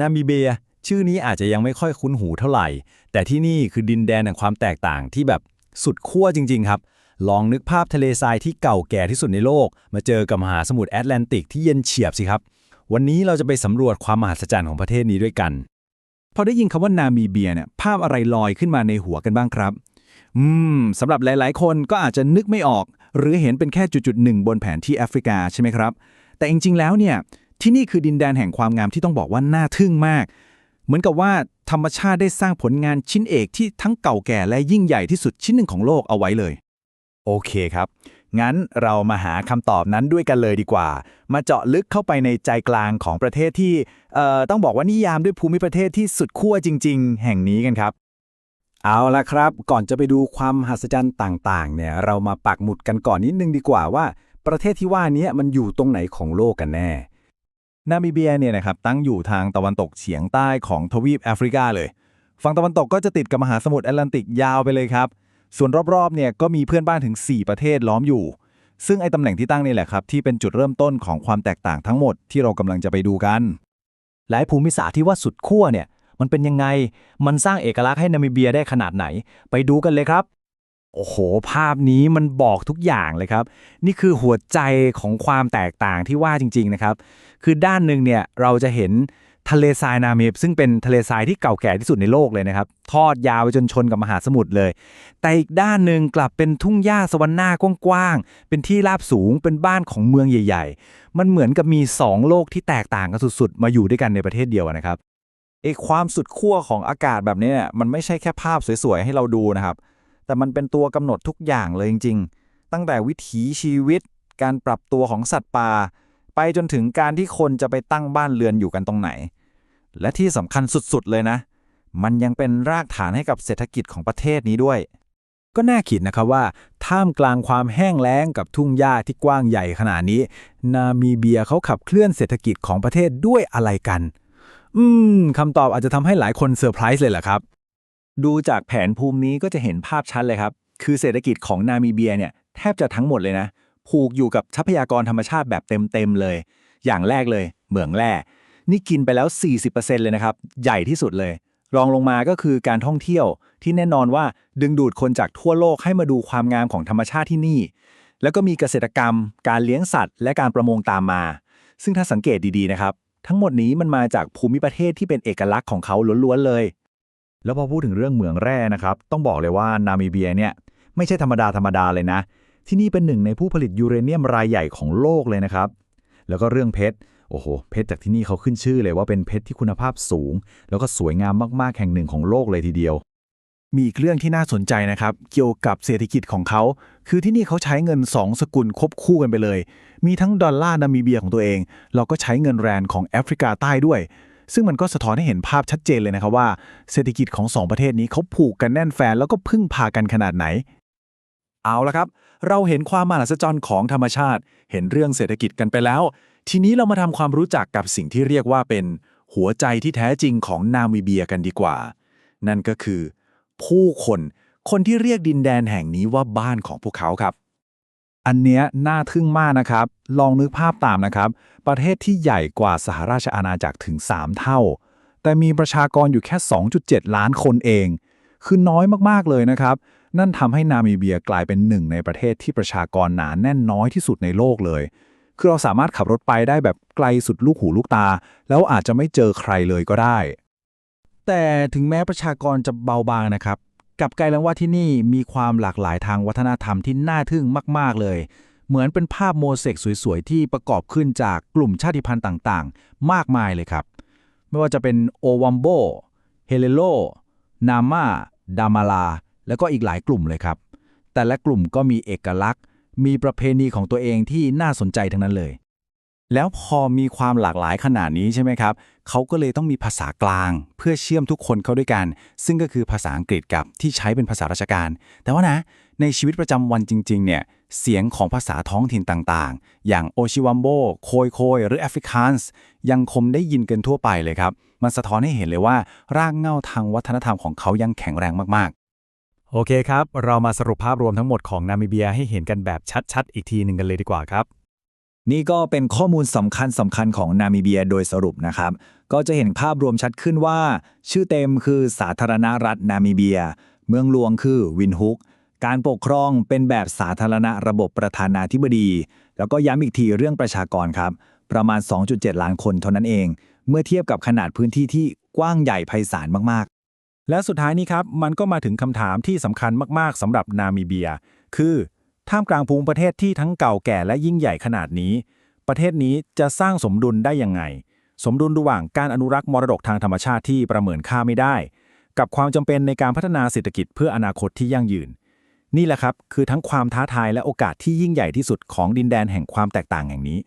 นามิเบีย ชื่อนี้อาจจะยังไม่ค่อยคุ้นหูเท่าไหร่ แต่ที่นี่คือดินแดนแห่งความแตกต่างที่แบบสุดขั้วจริง ๆ ครับ ลองนึกภาพทะเลทรายที่เก่าแก่ที่สุดในโลก มาเจอกับมหาสมุทรแอตแลนติกที่เย็นเฉียบสิครับ วันนี้เราจะไปสำรวจความมหัศจรรย์ของประเทศนี้ด้วยกัน พอได้ยินคำว่านามีเบียเนี่ยภาพอะไรลอยขึ้นมาในหัวกันบ้างครับ อืมสำหรับหลาย ๆ คนก็อาจจะนึกไม่ออก หรือเห็นเป็นแค่จุดๆหนึ่งบนแผนที่แอฟริกาใช่ไหมครับแต่จริง ๆ แล้วเนี่ย ที่นี่คือดินแดนแห่งความงามที่ต้องบอกว่าน่าทึ่งมาก เหมือนกับว่าธรรมชาติได้สร้างผลงานชิ้นเอกที่ทั้งเก่าแก่และยิ่งใหญ่ที่สุดชิ้นหนึ่งของโลกเอาไว้เลย โอเคครับ งั้นเรามาหาคำตอบนั้นด้วยกันเลยดีกว่า มาเจาะลึกเข้าไปในใจกลางของประเทศที่เอ่อต้องบอกว่านิยามด้วยภูมิประเทศที่สุดขั้วจริง ๆ แห่งนี้กันครับ เอาละครับ ก่อนจะไปดูความมหัศจรรย์ต่างๆ เนี่ย เรามาปักหมุดกันก่อนนิดนึงดีกว่าว่า ประเทศที่ว่านี้มันอยู่ตรงไหนของโลกกันแน่ นามิเบียเนี่ยนะครับตั้งอยู่ทางตะวันตกเฉียงใต้ของทวีปแอฟริกาเลย ฝั่งตะวันตกก็จะติดกับมหาสมุทรแอตแลนติกยาวไปเลยครับ ส่วนรอบๆเนี่ยก็มีเพื่อนบ้านถึง 4 ประเทศล้อมอยู่ ซึ่งไอ้ตำแหน่งที่ตั้งนี่แหละครับที่เป็นจุดเริ่มต้นของความแตกต่างทั้งหมดที่เรากำลังจะไปดูกันและภูมิศาสตร์ที่ว่าสุดขั้วเนี่ยมันเป็นยังไง มันสร้างเอกลักษณ์ให้นามิเบียได้ขนาดไหน ไปดูกันเลยครับ โอ้โห ภาพนี้มันบอกทุกอย่างเลยครับ นี่คือหัวใจของความแตกต่างที่ว่าจริง ๆ นะครับ คือด้านหนึ่งเนี่ยเราจะเห็นทะเลทรายนามิบซึ่งเป็นทะเลทรายที่เก่าแก่ที่สุดในโลกเลยนะครับ ทอดยาวไปจนชนกับมหาสมุทรเลย แต่อีกด้านหนึ่งกลับเป็นทุ่งหญ้าสวรรค์หน้ากว้างๆ เป็นที่ราบสูงเป็นบ้านของเมืองใหญ่ ๆ มันเหมือนกับมีสองโลกที่แตกต่างกันสุดๆ มาอยู่ด้วยกันในประเทศเดียวนะครับไอ้ความสุดขั้วของอากาศแบบนี้เนี่ยมันไม่ใช่แค่ภาพสวยๆให้เราดูนะครับ แต่มันเป็นตัวกำหนดทุกอย่างเลยจริงๆ ตั้งแต่วิถีชีวิต การปรับตัวของสัตว์ป่า ไปจนถึงการที่คนจะไปตั้งบ้านเรือนอยู่กันตรงไหน และที่สำคัญสุดๆเลยนะ มันยังเป็นรากฐานให้กับเศรษฐกิจของประเทศนี้ด้วย ก็น่าคิดนะครับว่า ท่ามกลางความแห้งแล้งกับทุ่งหญ้าที่กว้างใหญ่ขนาดนี้ นามีเบียเขาขับเคลื่อนเศรษฐกิจของประเทศด้วยอะไรกัน อืมคำตอบอาจจะทำให้หลายคนเซอร์ไพรส์เลยแหละครับ ดูจากแผนภูมินี้ก็จะเห็นภาพชัดเลยครับ คือเศรษฐกิจของนามิเบียเนี่ยแทบจะทั้งหมดเลยนะ ผูกอยู่กับทรัพยากรธรรมชาติแบบเต็มๆเลย อย่างแรกเลย เหมืองแร่ นี่กินไปแล้ว 40%เลยนะครับ ใหญ่ที่สุดเลย รองลงมาก็คือการท่องเที่ยว ที่แน่นอนว่าดึงดูดคนจากทั่วโลกให้มาดูความงามของธรรมชาติที่นี่ แล้วก็มีเกษตรกรรม การเลี้ยงสัตว์ และการประมงตามมา ซึ่งถ้าสังเกตดีๆนะครับ ทั้งหมดนี้มันมาจากภูมิประเทศที่เป็นเอกลักษณ์ของเขาล้วนๆเลย แล้วพอพูดถึงเรื่องเหมืองแร่นะครับ ต้องบอกเลยว่านามิเบียเนี่ยไม่ใช่ธรรมดาธรรมดาเลยนะ ที่นี่เป็นหนึ่งในผู้ผลิตยูเรเนียมรายใหญ่ของโลกเลยนะครับ แล้วก็เรื่องเพชร โอ้โห เพชรจากที่นี่เขาขึ้นชื่อเลยว่าเป็นเพชรที่คุณภาพสูง แล้วก็สวยงามมากๆ แห่งหนึ่งของโลกเลยทีเดียว มีอีกเรื่องที่น่าสนใจนะครับ เกี่ยวกับเศรษฐกิจของเขา คือที่นี่เขาใช้เงิน 2 สกุลควบคู่กันไปเลย มีทั้งดอลลาร์นามิเบียของตัวเองแล้วก็ใช้เงินแรนของแอฟริกาใต้ด้วย ซึ่งมันก็สะท้อนให้เห็นภาพชัดเจนเลยนะครับว่า เศรษฐกิจของสองประเทศนี้เขาผูกกันแน่นแฟนแล้วก็พึ่งพากันขนาดไหน เอาละครับ เราเห็นความมหัศจรรย์ของธรรมชาติ เห็นเรื่องเศรษฐกิจกันไปแล้ว ทีนี้เรามาทำความรู้จักกับสิ่งที่เรียกว่าเป็น หัวใจที่แท้จริงของนามิเบียกันดีกว่า นั่นก็คือ ผู้คน คนที่เรียกดินแดนแห่งนี้ว่าบ้านของพวกเขาครับ อันเนี้ยน่าทึ่งมากนะครับ ลองนึกภาพตามนะครับ ประเทศที่ใหญ่กว่าสหราชอาณาจักรถึง 3 เท่า แต่มีประชากรอยู่แค่ 2.7 ล้านคนเอง คือน้อยมากๆเลยนะครับ นั่นทำให้นามิเบียกลายเป็นหนึ่งในประเทศที่ประชากรหนาแน่นน้อยที่สุดในโลกเลย คือเราสามารถขับรถไปได้แบบไกลสุดลูกหูลูกตา แล้วอาจจะไม่เจอใครเลยก็ได้ แต่ถึงแม้ประชากรจะเบาบางนะครับ กับกลายแล้วว่าที่นี่มีความหลากหลายทางวัฒนธรรมที่น่าทึ่งมาก ๆ เลย เหมือนเป็นภาพโมเสกสวย ๆ ที่ประกอบขึ้นจากกลุ่มชาติพันธุ์ต่างๆ มากมายเลยครับ ไม่ว่าจะเป็นโอวัมโบเฮเลโล นาม่าดามาลา แล้วก็อีกหลายกลุ่มเลยครับ แต่ละกลุ่มก็มีเอกลักษณ์ มีประเพณีของตัวเองที่น่าสนใจทั้งนั้นเลย แล้วพอมีความหลากหลายขนาดนี้ใช่ไหมครับ เขาก็เลยต้องมีภาษากลาง เพื่อเชื่อมทุกคนเข้าด้วยกัน ซึ่งก็คือภาษาอังกฤษกับที่ใช้เป็นภาษาราชการ แต่ว่านะ ในชีวิตประจำวันจริง ๆ เนี่ย เสียงของภาษาท้องถิ่นต่างๆ อย่างโอชิวัมโบ โคยโคย หรือแอฟริกานส์ยังคงได้ยินกันทั่วไปเลยครับ มันสะท้อนให้เห็นเลยว่า รากเหง้าทางวัฒนธรรมของเขายังแข็งแรงมากๆ โอเคครับ เรามาสรุปภาพรวมทั้งหมดของนามิเบียให้เห็นกันแบบชัดๆ อีกทีหนึ่งกันเลยดีกว่าครับ นี่ก็เป็นข้อมูลสำคัญสำคัญของนามิเบียโดยสรุปนะครับ ก็จะเห็นภาพรวมชัดขึ้นว่า ชื่อเต็มคือสาธารณรัฐนามิเบีย เมืองหลวงคือวินฮุก การปกครองเป็นแบบสาธารณระบบประธานาธิบดี แล้วก็ย้ำอีกทีเรื่องประชากรครับ ประมาณ 2.7 ล้านคนเท่านั้นเอง เมื่อเทียบกับขนาดพื้นที่ที่กว้างใหญ่ไพศาลมากๆ และสุดท้ายนี้ครับมันก็มาถึงคำถามที่สำคัญมากๆสำหรับนามิเบีย คือ ท่ามกลางภูมิประเทศที่ทั้งเก่าแก่และยิ่งใหญ่ขนาดนี้ ประเทศนี้จะสร้างสมดุลได้ยังไง สมดุลระหว่างการอนุรักษ์มรดกทางธรรมชาติที่ประเมินค่าไม่ได้ กับความจำเป็นในการพัฒนาเศรษฐกิจเพื่ออนาคตที่ยั่งยืน นี่แหละครับ คือทั้งความท้าทายและโอกาสที่ยิ่งใหญ่ที่สุดของดินแดนแห่งความแตกต่างแห่งนี้